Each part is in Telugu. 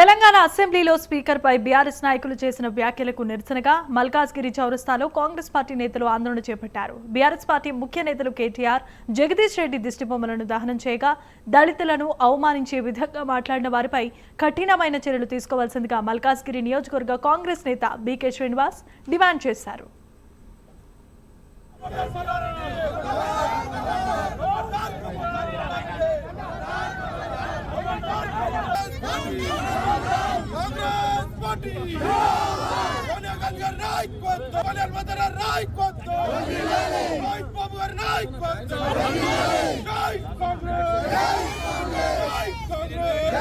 తెలంగాణ అసెంబ్లీలో స్పీకర్పై బీఆర్ఎస్ నాయకులు చేసిన వ్యాఖ్యలకు నిరసనగా మల్కాజ్గిరి చౌరస్తాలో కాంగ్రెస్ పార్టీ నేతలు ఆందోళన చేపట్టారు బీఆర్ఎస్ పార్టీ ముఖ్య నేతలు కేటీఆర్ జగదీష్ రెడ్డి దిష్టిబొమ్మలను దహనం చేయగా దళితులను అవమానించే విధంగా మాట్లాడిన వారిపై కఠినమైన చర్యలు తీసుకోవాల్సిందిగా మల్కాజ్గిరి నియోజకవర్గ కాంగ్రెస్ నేత బీకే శ్రీనివాస్ డిమాండ్ చేశారు Yeah. పార్టీ సోనియా గాంధీ గారి నాయకత్వం కళ్యాణ్ నాయకత్వం బాబు నాయకత్వం జై కాంగ్రెస్ జై కాంగ్రెస్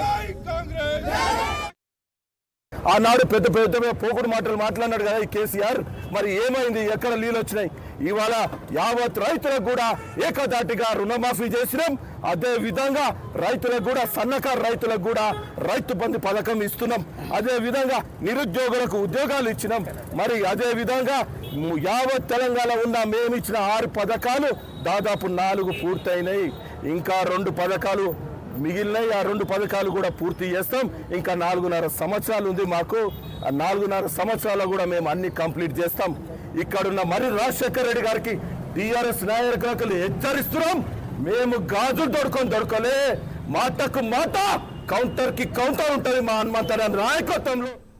జై కాంగ్రెస్ ఆనాడు పెద్ద పెద్ద పోకుడు మాటలు మాట్లాడినాడు కదా ఈ కేసీఆర్. మరి ఏమైంది? ఎక్కడ నీళ్ళు వచ్చినాయి? ఇవాళ యావత్ రైతులకు కూడా ఏకదాటిగా రుణమాఫీ చేసినాం. అదే విధంగా రైతులకు కూడా సన్నకారు రైతులకు కూడా రైతు బంధు పథకం ఇస్తున్నాం. అదే విధంగా నిరుద్యోగులకు ఉద్యోగాలు ఇచ్చినాం. మరి అదే విధంగా యావత్ తెలంగాణ ఉన్న మేము ఇచ్చిన ఆరు పథకాలు దాదాపు నాలుగు పూర్తయినాయి. ఇంకా రెండు పథకాలు మిగిలిన ఆ రెండు పథకాలు కూడా పూర్తి చేస్తాం. ఇంకా నాలుగున్నర సంవత్సరాలు ఉంది మాకు. ఆ నాలుగున్నర సంవత్సరాలు కూడా మేము అన్ని కంప్లీట్ చేస్తాం. ఇక్కడున్న మరి రాజశేఖర్ రెడ్డి గారికి టీఆర్ఎస్ నాయకులు హెచ్చరిస్తున్నాం. మేము గాజులు దొడుకొని దొరకలే. మాటకు మాట కౌంటర్కి కౌంటర్ ఉంటుంది మా హనుమంతరావు నాయకత్వంలో.